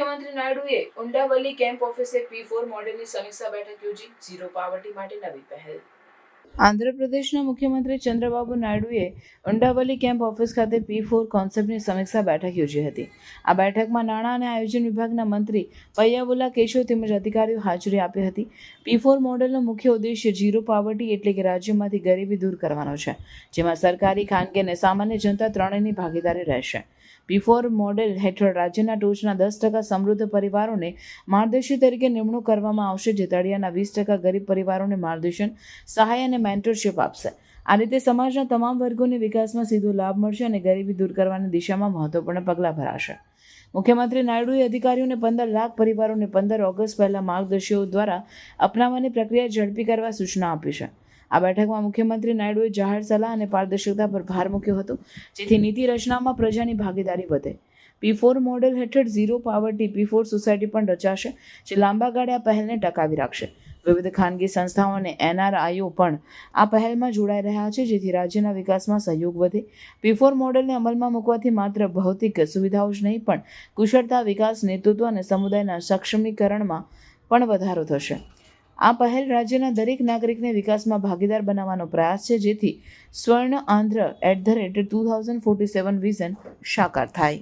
મુખ્યમંત્રી નાયડુએ ઉંડાવલી કેમ્પ ઓફિસે પી ફોર મોડેલની સમીક્ષા બેઠક યોજી ઝીરો પાવર્ટી માટે નવી પહેલ. આંધ્રપ્રદેશના મુખ્યમંત્રી ચંદ્રબાબુ નાયડુએ ઉંડાવલી કેમ્પ ઓફિસ ખાતે પી ફોર કોન્સેપ્ટની સમીક્ષા બેઠક યોજી હતી. આ બેઠકમાં નાણાં અને આયોજન વિભાગના મંત્રી પૈયાવુલા કેશવ તેમજ અધિકારીઓ હાજરી આપી હતી. પી ફોર મોડેલનો મુખ્ય ઉદ્દેશ્ય ઝીરો પાવર્ટી એટલે કે રાજ્યમાંથી ગરીબી દૂર કરવાનો છે, જેમાં સરકારી, ખાનગી અને સામાન્ય જનતા ત્રણેયની ભાગીદારી રહેશે. પી ફોર મોડેલ હેઠળ રાજ્યના ટોચના દસ ટકા સમૃદ્ધ પરિવારોને માર્ગદર્શી તરીકે નિમણૂક કરવામાં આવશે. જે તળિયાના વીસ ટકા ગરીબ પરિવારોને માર્ગદર્શન, સહાય અને મેન્ટરશિપ આપશે. આ રીતે સમાજના તમામ વર્ગોને વિકાસમાં સીધો લાભ મળશે અને ગરીબી દૂર કરવાની દિશામાં મહત્વપૂર્ણ પગલાં ભરાશે. મુખ્યમંત્રી નાયડુએ અધિકારીઓને પંદર લાખ પરિવારોને પંદર ઓગસ્ટ પહેલાં માર્ગદર્શિઓ દ્વારા અપનાવવાની પ્રક્રિયા ઝડપી કરવા સૂચના આપી છે. આ બેઠકમાં મુખ્યમંત્રી નાયડુએ જાહેર સલાહ અને પારદર્શકતા પર ભાર મૂક્યો હતો, જેથી નીતિ રચનામાં પ્રજાની ભાગીદારી વધે. પી ફોર મોડેલ હેઠળ zero poverty P four society પણ રચાશે, જે લાંબા ગાળે આ પહેલને ટકાવી રાખશે. વિવિધ ખાનગી સંસ્થાઓ અને એનઆરઆઈઓ પણ આ પહેલમાં જોડાઈ રહ્યા છે, જેથી રાજ્યના વિકાસમાં સહયોગ વધે. પીફોર મોડેલને અમલમાં મૂકવાથી માત્ર ભૌતિક સુવિધાઓ જ નહીં, પણ કુશળતા, વિકાસ, નેતૃત્વ અને સમુદાયના સક્ષમીકરણમાં પણ વધારો થશે. આ પહેલ રાજ્યના દરેક નાગરિકને વિકાસમાં ભાગીદાર બનાવવાનો પ્રયાસ છે, જેથી સ્વર્ણ Andhra at the rate two thousand forty seven vision સાકાર થાય.